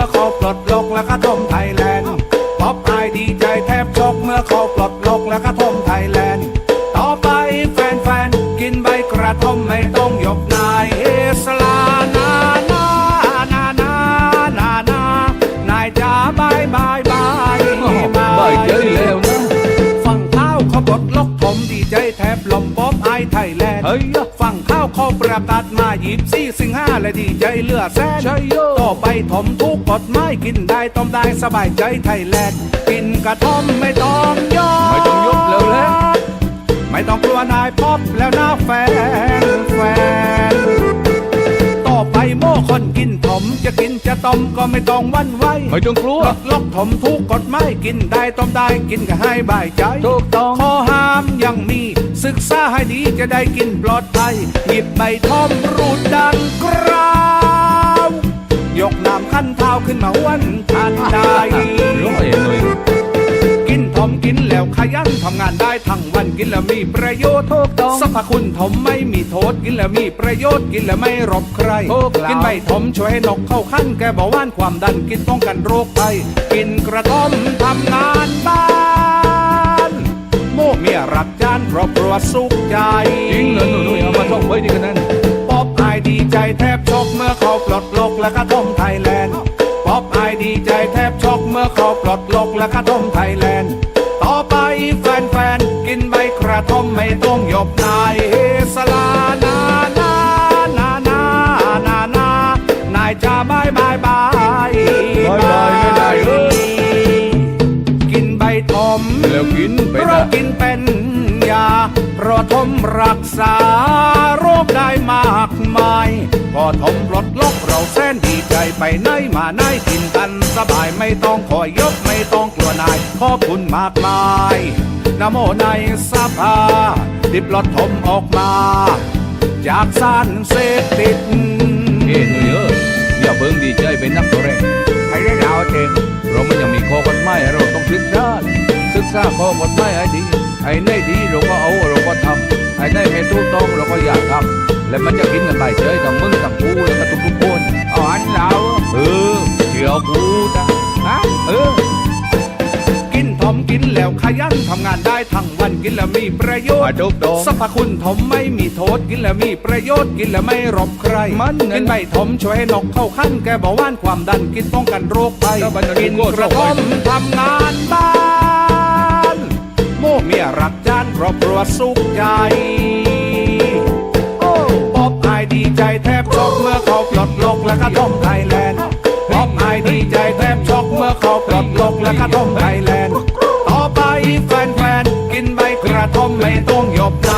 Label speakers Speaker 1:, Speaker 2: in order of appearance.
Speaker 1: มื่อเขาปลดล็อกและกระทมไทยแลนด์ป๊อปอายดีใจแทบช็อกเมื่อเขาปลดล็อกและกระทมไทยแลนด์ ต่อไปแฟนๆ กินใบกระท่อมไม่ต้องยกนายเอสลานานานานานานานายจ๋าบายบายบาย
Speaker 2: บายเจอแล้วนะ
Speaker 1: ฟังข้าวเขาบดล็อกผมดีใจแทบลมป๊ อปไอไทยแลนด์
Speaker 2: เฮ้ยยะ
Speaker 1: ฟังข้าวเขาประกาศมาหยิบซี่สิงห้าและดีใจเหลือแสน
Speaker 2: ใช่โย
Speaker 1: ต่อไปถมทุกกฎหมายกินได้ต้มได้สบายใจไทยแลนด์กินกระท่อมไม่ต้องยอม
Speaker 2: ไม่ต้องยกแล้วแหละ
Speaker 1: ไม่ต้องกลัวนายพบแล้วนะแฟนแฟนต่อไปโม่คนกินถมจะกินจะต้มก็ไม่ต้องหวันไหว
Speaker 2: ไม่ต้องกลัว
Speaker 1: ลดล็อกถมทุกกฎหมายกินได้ต้มได้กินก็ให้บายใจ
Speaker 2: ถูกต้อง
Speaker 1: ข้อห้ามยังมี ศึกษาให้ดีจะได้กินปลอดภัย หยิบใบทอมรูดดังกราว ยกน้ำขั้นเท้าขึ้นมาวันทันใด
Speaker 2: ร้อยหน่อย
Speaker 1: กินทอมกินแล้วขยันทำงานได้ทั้งวันกินแล้วมีประโยชน์
Speaker 2: ถูกต้อง
Speaker 1: สรรพคุณทมไม่มีโทษกินแล้วมีประโยชน์กินแล้วไม่รบใคร
Speaker 2: ถูกแล้ว
Speaker 1: กินใบทมช่วยให้นกเข้าขั้นแก้เบาหวานความดันกินป้องกันโรคภัยกินกระท่อมทำงานบ้านโม เมียรักจานครอบครัวสุขใจ
Speaker 2: จริงเหรอหนูๆเอามาท่องไว้ดีกันนั้น
Speaker 1: ป๊อปอายดีใจแทบช็อกเมื่อเขาปลดล็อกและกระท่อมไทยแลนด์ป๊อปอายดีใจแทบช็อกเมื่อเขาปลดล็อกและกระท่อมไทยแลนด์ต่อไปแฟนๆกินใบกระท่อมไม่ต้องหยบนายเฮสลานานานานานานา นายจะบายบายบาย
Speaker 2: บายบายไม่ได้เอ้ย
Speaker 1: กินใบทอม
Speaker 2: แล้วกินไป
Speaker 1: เพราะ
Speaker 2: นะ
Speaker 1: กินเป็นยาเพราะทมรักษาโรคได้มากมายพอทมปลดล็อกเราแสนดีใจไปไหนมาไหนกินกันสบายไม่ต้องคอยยกไม่ต้องกลัวนายขอบคุณมากมายนะโมในสภาที่ปลดทมออกมา จากสารเสพติด
Speaker 2: เอ้หนุ่ยเอ้ยอย่าเพิ่งดีใจเป็นนักตัวแรก
Speaker 1: ให้ได้ดาวเจง
Speaker 2: เรามันยังมีข้อกฎหมายให้เราต้องศึกษาศึกษาข้อกฎหมายให้ดีไอ้ในดีเราก็เอาเราก็ทำไอ้ในไม่ถูกต้องเราก็อย่าทำแล้วมันจะกินกันไปเฉยทั้งมึงทั้งกูแล้วก็ทุกๆคน
Speaker 1: อ่อนเรา
Speaker 2: เออเชื่อกูจ้ะ
Speaker 1: ฮะ
Speaker 2: เออ
Speaker 1: กินทอมกินแล้วขยันทำงานได้ทั้งวันกินแล้วมีประโยช
Speaker 2: มา
Speaker 1: น์
Speaker 2: ถูกต้อง
Speaker 1: สรรพคุณทมไม่มีโทษกินแล้วมีประโยชน์กินแล้วไม่รบใคร
Speaker 2: มันนั่น
Speaker 1: กินใบทมช่วยให้นกเข้าขั้นแก้เบาหวานความดันกินป้องกันโรคภัย
Speaker 2: แล้วมันจะ
Speaker 1: กิน
Speaker 2: โกรธ
Speaker 1: กระท่อมทำงานบ้านโมเมีย รักจานครอบครัวสุขใจโอ้ป๊อปอายดีใจแทบช็อกเมื่อเขาปลดล็อกและกระทมไทยแลนด์ป๊อปอายดีใจแทบช็อกเมื่อเขาปลดล็อกและกระทมไทยแลนด์ต่อไปแฟนๆกินใบกระท่อมไม่ต้องหยบใจ